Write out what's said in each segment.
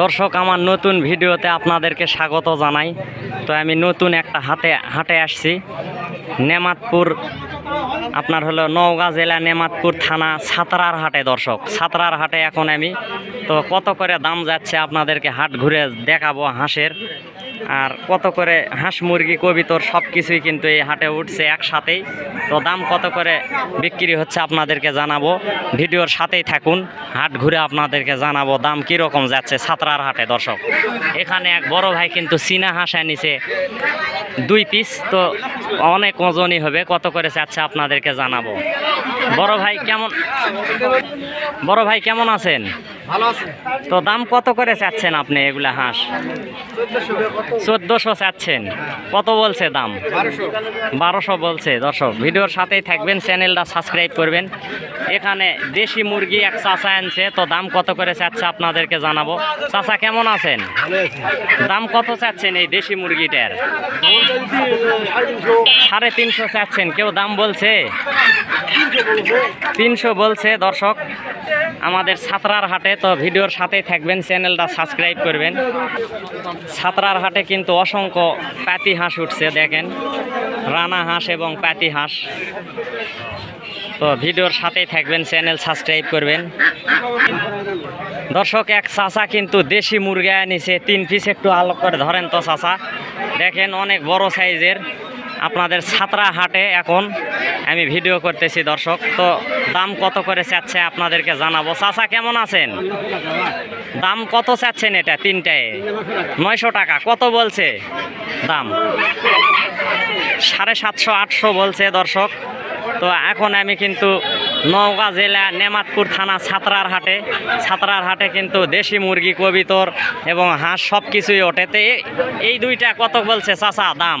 দর্শক, আমার নতুন ভিডিওতে আপনাদেরকে স্বাগত জানাই। তো আমি নতুন একটা হাতে, হাটে আসছি। নেমাতপুর, আপনার হলো নওগাঁ জেলা নেমাতপুর থানা সাঁতরার হাটে, দর্শক। সাঁতরার হাটে এখন আমি। তো কত করে দাম যাচ্ছে আপনাদেরকে হাট ঘুরে দেখাবো হাঁসের। আর কত করে হাঁস মুরগি, কবিতর সব কিছুই কিন্তু এই হাটে উঠছে একসাথেই। তো দাম কত করে বিক্রি হচ্ছে আপনাদেরকে জানাব। ভিডিওর সাথেই থাকুন, হাট ঘুরে আপনাদেরকে জানাব দাম কীরকম যাচ্ছে সাতরার হাটে, দর্শক। এখানে এক বড় ভাই কিন্তু চীনা হাঁস এনেছে, দুই পিস। তো অনেক ওজনই হবে, কত করে চাচ্ছে আপনাদেরকে জানাব। বড় ভাই কেমন, বড় ভাই কেমন আছেন? তো দাম কত করে চাচ্ছেন আপনি এগুলা হাঁস? চোদ্দোশো চাচ্ছেন। কত বলছে দাম? বারোশো। বলছে দর্শক। ভিডিওর সাথেই থাকবেন চ্যানেলটা সাবস্ক্রাইব করবেন। এখানে দেশি মুরগি এক চাচা আনছে তো দাম কত করে চাচ্ছে আপনাদেরকে জানাব। চাচা কেমন আছেন? দাম কত চাচ্ছেন এই দেশি মুরগিটার? সাড়ে তিনশো। চাচ্ছেন কেউ দাম বলছে। তিনশো বলছে দর্শক। আমাদের সাতরার হাটে তো ভিডিওর সাথেই থাকবেন, চ্যানেলটা সাবস্ক্রাইব করবেন। সাতরার হাটে কিন্তু অসংখ্য প্যাতি হাঁস উঠছে, দেখেন। রানা হাঁস এবং প্যাতি হাঁস। তো ভিডিওর সাথেই থাকবেন, চ্যানেল সাবস্ক্রাইব করবেন। দর্শক, এক চাচা কিন্তু দেশি মুরগা নিছে তিন পিস একটু আলোক করে, ধরেন তো চাচা। দেখেন অনেক বড় সাইজের। আপনাদের ছাত্রা হাটে এখন আমি ভিডিও করতেছি, দর্শক। তো দাম কত করে চাচ্ছে আপনাদেরকে জানাব। চাচা, কেমন আছেন? দাম কত চাচ্ছেন এটা, তিনটায়? নয়শো টাকা, কত বলছে? দাম? সাড়ে সাতশো, আটশো বলছে, দর্শক। তো এখন আমি কিন্তু নওগাঁ জেলা নেমাতপুর থানা ছাত্রার হাটে। ছাত্রার হাটে কিন্তু দেশি মুরগি, কবিতর এবং হাঁস সব কিছুই ওঠে। তো এই দুইটা কত বলছে চাচা, দাম?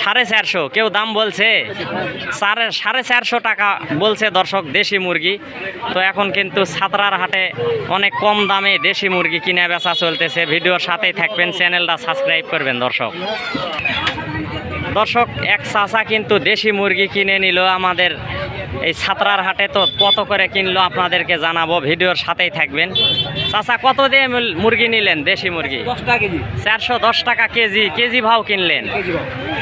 সাড়ে চারশো, কেউ দাম বলছে। সাড়ে সাড়ে চারশো টাকা বলছে দর্শক দেশি মুরগি। তো এখন কিন্তু ছাত্রার হাটে অনেক কম দামে দেশি মুরগি কিনে বেচা চলতেছে। ভিডিওর সাথেই থাকবেন, চ্যানেলটা সাবস্ক্রাইব করবেন দর্শক। দর্শক, এক চাচা কিন্তু দেশি মুরগি কিনে নিল আমাদের এই ছাত্রার হাটে তো কত করে কিনলো আপনাদেরকে জানাব ভিডিওর সাথেই থাকবেন। চাচা কত দিয়ে মুরগি নিলেন দেশি মুরগি? চারশো দশ টাকা কেজি। কেজি ভাও কিনলেন?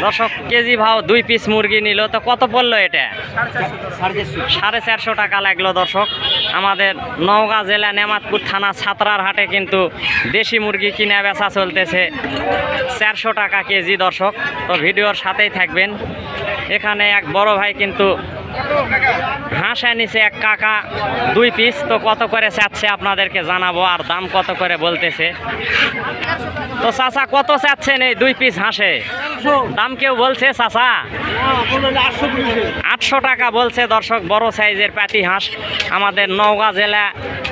দর্শক কেজি ভাও দুই পিস মুরগি নিল তো কত পড়ল এটা? সাড়ে চারশো। সাড়ে চারশো টাকা লাগল দর্শক। আমাদের নওগাঁ জেলা নেমাতপুর থানা ছাত্রার হাটে কিন্তু দেশি মুরগি কিনা বেচা চলতেছে চারশো টাকা কেজি দর্শক। তো ভিডিওর সাথেই থাকবেন। এখানে এক বড় ভাই কিন্তু হাঁস এনেছে এক কাকা, দুই পিস তো কত করে চাচ্ছে আপনাদেরকে জানাব, আর দাম কত করে বলতেছে? তো চাচা, কত চাচ্ছেন এই দুই পিস হাঁসে? দাম কেউ বলছে চাচা? আটশো টাকা বলছে দর্শক, বড় সাইজের প্যাটি হাঁস। আমাদের নওগাঁ জেলা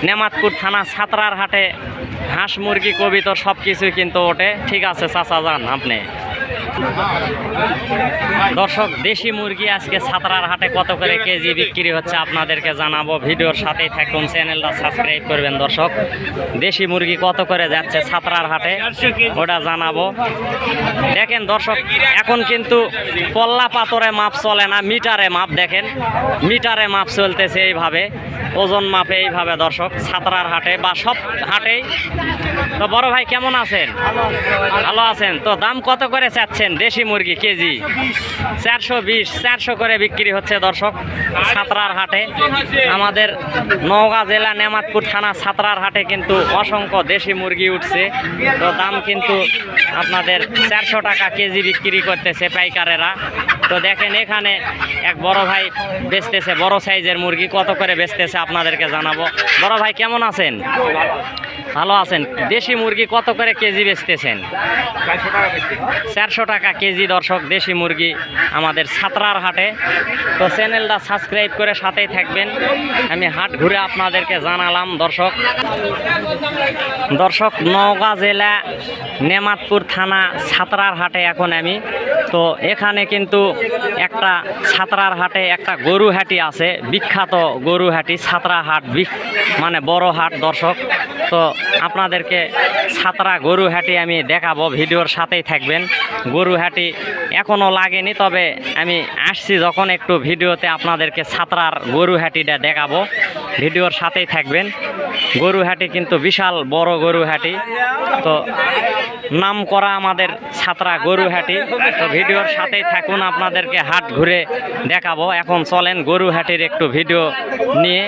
নেমাতপুর থানা, ছাত্রার হাটে হাঁস, মুরগি কবিতর সব কিছুই কিন্তু ওঠে। ঠিক আছে চাচা, যান আপনি। দর্শক, দেশি মুরগি আজকে ছাত্রার হাটে কত করে কেজি বিক্রি হচ্ছে আপনাদেরকে জানাব। ভিডিওর সাথেই থাকুন, চ্যানেলটা সাবস্ক্রাইব করবেন দর্শক। দেশি মুরগি কত করে যাচ্ছে ছাত্রার হাটে, ওটা জানাব। দেখেন দর্শক, এখন কিন্তু পল্লা পাথরে মাপ চলে না, মিটারে মাপ দেখেন। মিটারে মাপ চলতেছে এইভাবে। ওজন মাপে এইভাবে দর্শক, ছাত্রার হাটে বা সব হাটেই। তো বড় ভাই, কেমন আছেন? ভালো আছেন? তো দাম কত করে চাচ্ছেন দেশি মুরগি কেজি? চারশো বিশ, চারশো করে বিক্রি হচ্ছে দর্শক, ছাত্রার হাটে। আমাদের নওগাঁ জেলা নেমাতপুর থানা ছাত্রার হাটে কিন্তু অসংখ্য দেশি মুরগি উঠছে। তো দাম কিন্তু আপনাদের চারশো টাকা কেজি বিক্রি করতেছে পাইকারেরা। তো দেখেন এখানে এক বড় ভাই বেচতেছে, বড় সাইজের মুরগি, কত করে বেচতেছে আপনাদেরকে জানাব। বড় ভাই, কেমন আছেন? ভালো আছেন। দেশি মুরগি কত করে কেজি বেচতেছেন? চারশো টাকা কেজি দর্শক, দেশি মুরগি আমাদের ছাত্রার হাটে। তো চ্যানেলটা সাবস্ক্রাইব করে সাথেই থাকবেন। আমি হাট ঘুরে আপনাদেরকে জানালাম, দর্শক। দর্শক, নওগাঁ জেলা নেমাতপুর থানা ছাত্রার হাটে এখন আমি। তো এখানে কিন্তু একটা ছাত্রার হাটে একটা গরু হাটি আছে, বিখ্যাত গরু হাটি, ছাত্রা হাট মানে বড় হাট দর্শক। তো আপনাদেরকে সাতরা গরু হাটি আমি দেখাবো, ভিডিওর সাথেই থাকবেন। গরু হাটি এখনও লাগেনি, তবে আমি আসছি যখন একটু ভিডিওতে আপনাদেরকে সাতরার গরু হাটিটা দেখাবো। ভিডিওর সাথেই থাকবেন। গরু হাটি কিন্তু বিশাল বড় গরু হাটি তো নাম করা আমাদের ছাত্রা গরু হাটি তো ভিডিওর সাথেই থাকুন, আপনাদেরকে হাট ঘুরে দেখাবো। এখন চলেন গরু হাটির একটু ভিডিও নিয়ে।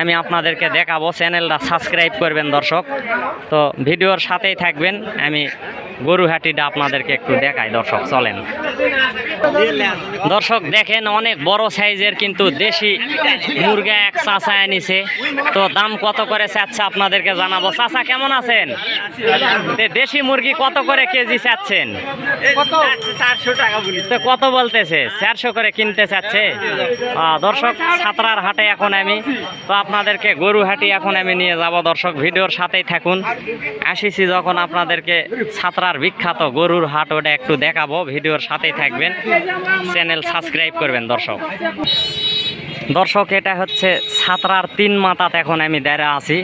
আমি আপনাদেরকে দেখাবো, চ্যানেলটা সাবস্ক্রাইব করবেন দর্শক। তো ভিডিওর সাথেই থাকবেন, আমি গরু হাটিটা আপনাদেরকে একটু দেখাই, দর্শক, চলেন। দর্শক, দেখেন অনেক বড় সাইজের কিন্তু দেশি মুরগা এক চাচা এনেছে। তো দাম কত করে চাচ্ছে আপনাদেরকে জানাব। চাচা, কেমন আছেন? দেশি মুরগি কত করে কেজি চাচ্ছেন? কত বলতেছে? চারশো করে কিনতে চাচ্ছে? দর্শক, সাতরার হাটে এখন আমি, তো আপনাদেরকে গরু হাটি এখন আমি নিয়ে যাব। দর্শক, ভিডিওর সাথেই থাকুন। আসিছি যখন আপনাদেরকে সাতরার বিখ্যাত গরুর হাট ওটা একটু দেখাবো, ভিডিওর সাথেই থাকবেন, চ্যানেল সাবস্ক্রাইব করবেন দর্শক। দর্শক, এটা হচ্ছে সাতরার তিন মাথাত এখন আমি দাঁড়া আছি।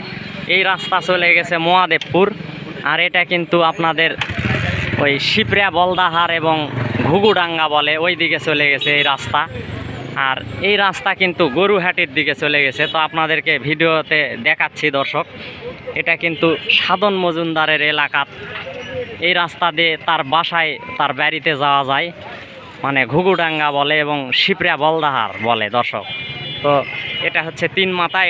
এই রাস্তা চলে গেছে মহাদেবপুর, আর এটা কিন্তু আপনাদের ওই শিপরা বলদাহার এবং ঘুঘুডাঙ্গা বলে ওই দিকে চলে গেছে এই রাস্তা। আর এই রাস্তা কিন্তু গরুহাটির দিকে চলে গেছে, তো আপনাদেরকে ভিডিওতে দেখাচ্ছি দর্শক। এটা কিন্তু সাধন মজুমদারের এলাকাত এই রাস্তা দিয়ে তার বাসায়, তার বাড়িতে যাওয়া যায়। মানে ঘুঘুডাঙ্গা বলে এবং শিপরা বলদাহার বলে দর্শক। তো এটা হচ্ছে তিন মাথা